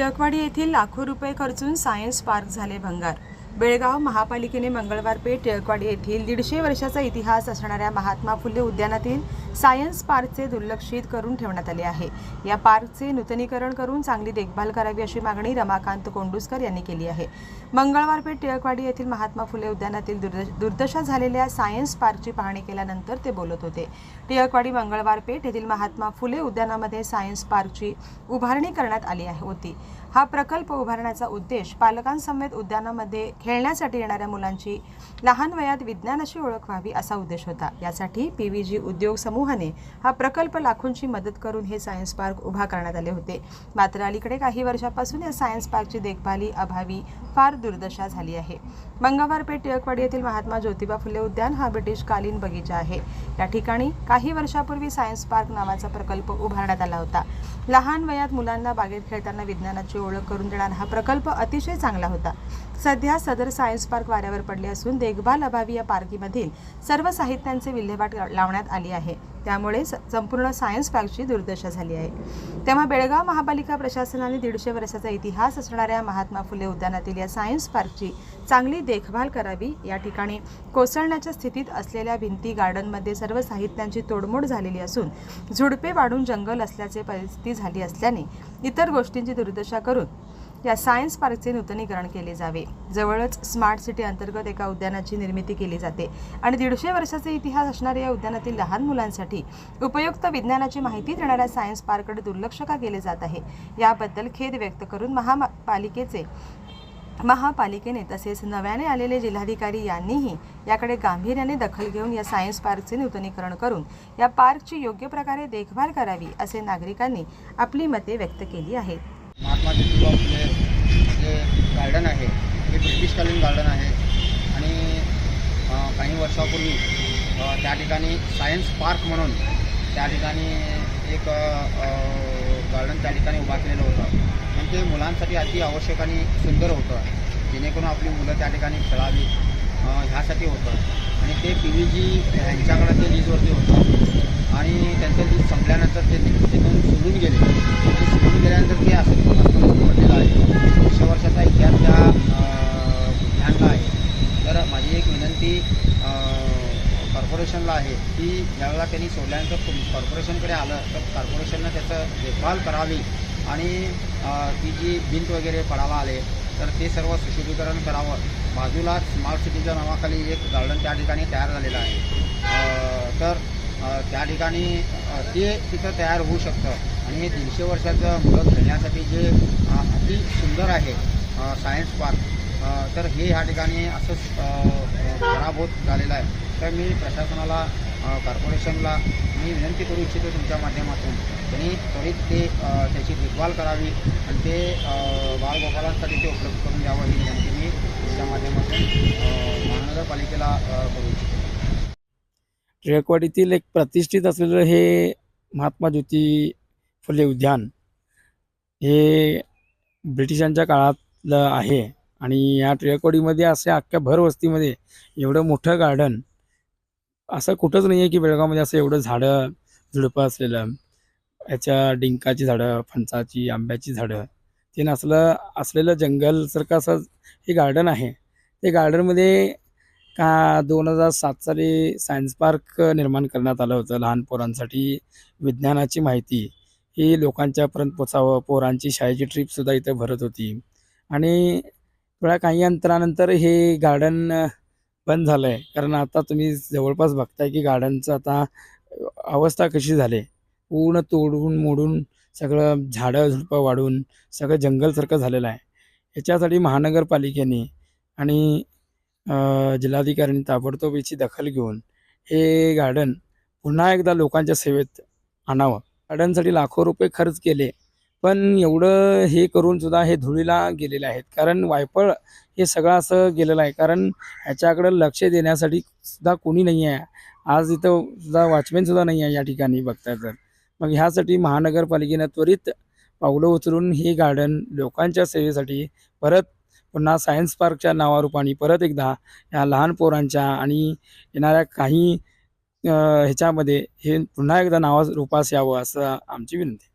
टिळकवाडी येथील लाखो रुपये खर्चून सायन्स पार्क झाले भंगार. बेळगाव महापालिकेने मंगळवार पेठ टिळकवाडी येथील दीडशे वर्षाचा इतिहास असणाऱ्या महात्मा फुले उद्यानातील सायन्स पार्कचे दुर्लक्षित करून ठेवण्यात आले आहे. या पार्कचे नूतनीकरण करून चांगली देखभाल करावी अशी मागणी रमाकांत कोंडुस्कर यांनी केली आहे. मंगळवार पेठ टिळकवाडी येथील महात्मा फुले उद्यानातील दुर्द- दुर्दशा झालेल्या सायन्स पार्कची पाहणी केल्यानंतर ते बोलत होते. टिळकवाडी मंगळवार पेठ येथील महात्मा फुले उद्यानामध्ये सायन्स पार्कची उभारणी करण्यात आली आहे होती. हा प्रकल्प उभारण्याचा उद्देश पालकांसमेत उद्यानामध्ये खेळण्यासाठी येणाऱ्या मुलांची लहान वयात विज्ञानाची ओळख व्हावी असा उद्देश होता. यासाठी पी व्ही जी उद्योग समूहाने हा प्रकल्प लाखोंची मदत करून हे सायन्स पार्क उभा करण्यात आले होते. मात्र अलीकडे काही वर्षापासून या सायन्स पार्कची देखभाली अभावी फार दुर्दशा झाली आहे. मंगळवारपेठ टिळकवाडी येथील महात्मा ज्योतिबा फुले उद्यान हा ब्रिटिशकालीन बगीचा आहे. या ठिकाणी काही वर्षापूर्वी सायन्स पार्क नावाचा प्रकल्प उभारण्यात आला होता. लहान वयात मुलांना बागेत खेळताना विज्ञानाची ओळख करून देणारा हा प्रकल्प अतिशय चांगला होता. सध्या सदर सायन्स पार्क वाऱ्यावर पडले असून देखभाल अभावी या पार्कीमधील सर्व साहित्यांचे विल्हेवाट लावण्यात आली आहे. त्यामुळे स- संपूर्ण सायन्स पार्कची दुर्दशा झाली आहे. तेव्हा बेळगाव महापालिका प्रशासनाने दीडशे वर्षाचा इतिहास असणाऱ्या महात्मा फुले उद्यानातील या सायन्स पार्कची चांगली देखभाल करावी या ठिकाणी कोसळण्याच्या स्थितीत असलेल्या भिंती गार्डनमध्ये सर्व साहित्यांची तोडमोड झालेली असून झुडपे वाढून जंगल असल्याचे परिस्थिती झाली असल्याने इतर गोष्टींची दुर्दशा करून या सायन्स पार्कचे नूतनीकरण केले जावे. जवळच स्मार्ट सिटी अंतर्गत एका उद्यानाची निर्मिती केली जाते. आणि दीडशे वर्षाचा इतिहास असणाऱ्या या उद्यानातील लहान मुलांसाठी उपयुक्त विज्ञानाची माहिती देणाऱ्या सायन्स पार्ककडे दुर्लक्ष का केले जात आहे? याबद्दल खेद व्यक्त करून महापालिकेचे महापालिकेने तसेच नव्याने आलेले जिल्हाधिकारी यांनीही याकडे गांभीर्याने दखल घेऊन या सायन्स पार्कचे नूतनीकरण करून या पार्कची योग्य प्रकारे देखभाल करावी असे नागरिकांनी आपली मते व्यक्त केली आहेत. महात्मा ज्योतिबा फुले जे गार्डन आहे हे ब्रिटिशकालीन गार्डन आहे आणि काही वर्षापूर्वी त्या ठिकाणी सायन्स पार्क म्हणून त्या ठिकाणी एक गार्डन त्या ठिकाणी उभा केलेलं होतं. आणि ते मुलांसाठी अति आवश्यक आणि सुंदर होतं. जेणेकरून आपली मुलं त्या ठिकाणी खेळावी ह्यासाठी होतं. आणि ते पी व्ही जी यांच्याकडे ते लीजवरती होतं. आणि त्यांचं लीज संपल्यानंतर ते ति- तिथून सोडून गेले आणि सोडून गेल्यानंतर ते असं पडलेलं आहे दीडशे वर्षाचा इतिहास त्या अ, उद्यानला आहे तर माझी एक विनंती अ, कॉर्पोरेशनला आहे की ज्यावेळेला त्यांनी सोडल्यानंतर कॉर्पोरेशनकडे आलं तर कॉर्पोरेशननं त्याचं देखभाल करावी आणि ती जी भिंत वगैरे पडायला आले तर ते सर्व सुशोभीकरण करावं. बाजूला स्मार्ट सिटीच्या नावाखाली एक गार्डन त्या ठिकाणी तयार झालेलं आहे. तर त्या ठिकाणी ते तिथं तयार होऊ शकतं. आणि हे दीडशे वर्षाचं मुलं खेळण्यासाठी जे अति सुंदर आहे सायन्स पार्क तर हे ह्या ठिकाणी असंच खराब होत झालेलं आहे. तर मी प्रशासनाला कॉर्पोरेशनला मी विनंती करू इच्छितो तुमच्या माध्यमातून. त्यांनी त्वरित ते त्याची देखभाल करावी आणि ते बालगोपालांसाठी ते उपलब्ध करून द्यावं ही विनंती मी तुमच्या माध्यमातून महानगरपालिकेला करू इच्छितो. टिळकवाडीतील एक प्रतिष्ठित असलेलं हे महात्मा ज्योती फुले उद्यान हे ब्रिटिशांच्या काळातलं आहे. आणि या टिळकवाडीमध्ये असे अख्ख्या भर वस्तीमध्ये एवढं मोठं गार्डन असं कुठंच नाही आहे की बेळगावमध्ये असं एवढं झाडं झुडपं असलेलं. याच्या डिंकाची झाडं फणसाची आंब्याची झाडं ते नसलं असलेलं जंगलसारखं असं हे गार्डन आहे. ते गार्डनमध्ये का दोन हजार सात साली सायन्स पार्क निर्माण करण्यात आलं होतं लहान पोरांसाठी. विज्ञानाची माहिती. ही लोकांच्यापर्यंत पोचावं पोरांची शाळेची ट्रीपसुद्धा इथं भरत होती. आणि थोड्या काही अंतरानंतर हे गार्डन बंद झालं आहे कारण आता तुम्ही जवळपास बघताय की गार्डनचं आता अवस्था कशी झाली? पूर्ण तोडून मोडून सगळं झाडं झुडपं वाढून सगळं जंगलसारखं झालेलं आहे. याच्यासाठी महानगरपालिकेने आणि जिल्हाधिकाऱ्यांनी ताबडतोब याची दखल घेऊन हे गार्डन पुन्हा एकदा लोकांच्या सेवेत आणावं. गार्डनसाठी लाखो रुपये खर्च केले. पण एवढं हे करून सुद्धा हे धुळीला गेलेले आहेत. कारण वायफळ हे सगळं असं गेलेलं आहे. कारण ह्याच्याकडं लक्ष देण्यासाठी सुद्धा कोणी नाही आहे. आज इथं सुद्धा वॉचमॅन सुद्धा नाही आहे या ठिकाणी बघताय तर. मग ह्यासाठी महानगरपालिकेनं त्वरित पावलं उचलून हे गार्डन लोकांच्या सेवेसाठी परत पुन्हा सायन्स पार्कच्या नावारूपाने परत एकदा या लहान पोरांच्या आणि येणाऱ्या काही ह्याच्यामध्ये हे पुन्हा एकदा नावा रूपास यावं असं आमची विनंती